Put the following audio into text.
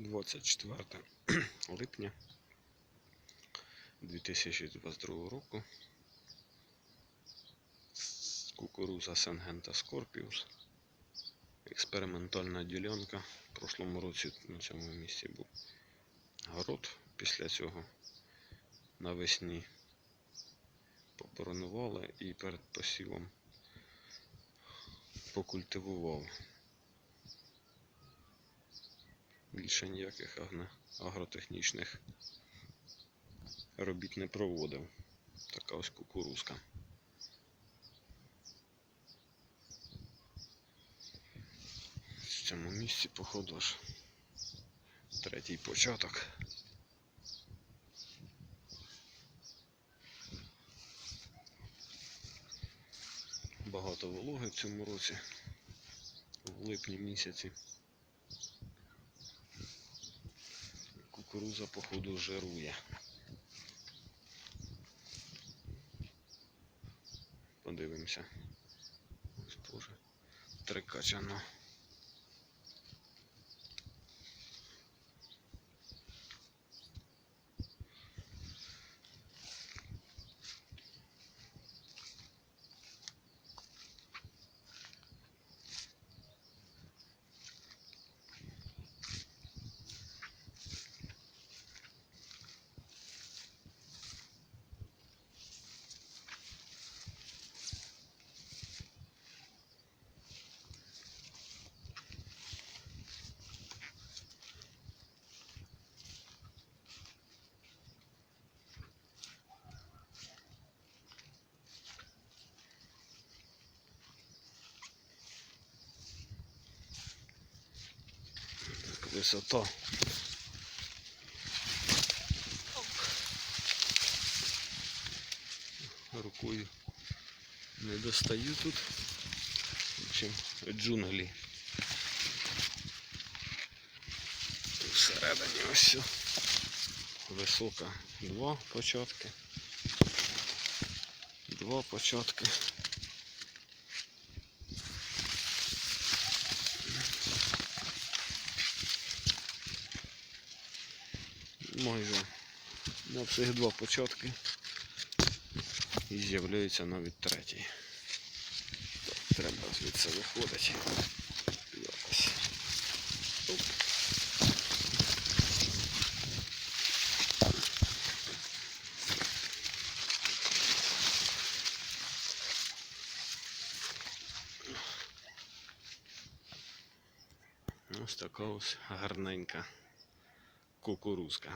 24 липня 2022 року. Кукуруза Сенгента Скорпіус. Експериментальна ділянка. В прошлому році на цьому місці був город. Після цього навесні поборонували і перед посівом покультивував. Більше ніяких агротехнічних робіт не проводив. Така ось кукурузка. В цьому місці, походу, аж третій початок. Багато вологи в цьому році, в липні місяці. Кукуруза, походу, жирує. Подивимося. Ось теж Висота. Рукою не достаю тут. Общем, джунглі. Тут всередині ось все. Висока. Два початки. Два початки. Майже на всіх два початки і з'являється навіть третій. Так, треба звідси виходити. Якось. Ось така ось гарненька кукурузка.